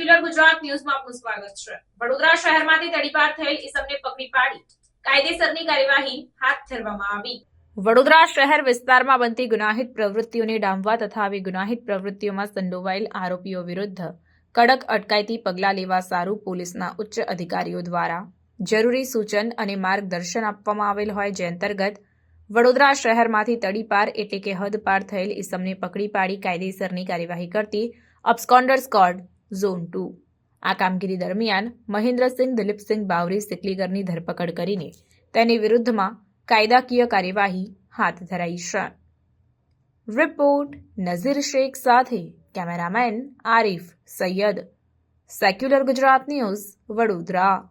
ગુજરાત ન્યૂઝમાં આપનું સ્વાગત છે. વડોદરા શહેરમાંથી તડીપાર થયેલ ઇસમને પકડી પાડી. કાયદેસરની કાર્યવાહી હાથ ધરવામાં આવી. વડોદરા શહેર વિસ્તારમાં બનતી ગુનાહિત પ્રવૃત્તિઓને ડામવા તથા આવી ગુનાહિત પ્રવૃત્તિઓમાં સંડોવાયેલ આરોપીઓ વિરુદ્ધ કડક અટકાયતી પગલાં લેવા સારું પોલીસના ઉચ્ચ અધિકારીઓ દ્વારા જરૂરી સૂચન અને માર્ગદર્શન આપવામાં આવેલ હોય જે અંતર્ગત વડોદરા શહેરમાંથી તડીપાર એટલે કે હદપાર થયેલ ઇસમને પકડી પાડી કાયદેસરની કાર્યવાહી કરતી અબસ્કોન્ડર સ્કોડ ઝોન ટુ. આ કામગીરી દરમિયાન મહેન્દ્રસિંહ, દિલીપસિંહ બાવરી સિકલીગરની ધરપકડ કરીને તેની વિરુદ્ધમાં કાયદાકીય કાર્યવાહી હાથ ધરાઈ છે. રિપોર્ટ નઝીર શેખ સાથે cameraman Arif Sayed. Secular Gujarat news Vadodara.